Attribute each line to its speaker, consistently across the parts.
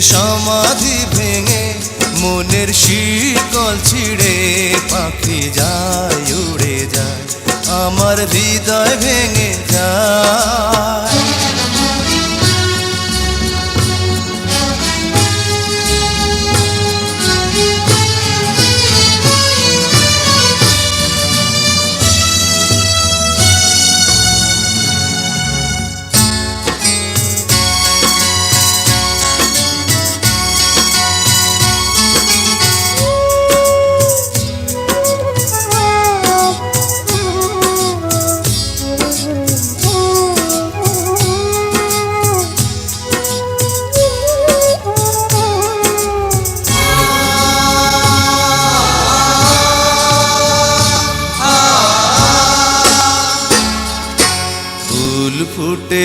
Speaker 1: সমাধি ভেঙে মনের শিকল ছিঁড়ে পাখি যায় উড়ে যায় আমার হৃদয় ভেঙে যায়।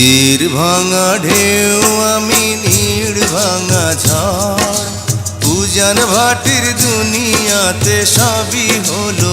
Speaker 1: তীর ভাঙা ঢেউ আমি নীড় ভাঙা ঝড়। পূজন ভাটির দুনিয়াতে সবই হলো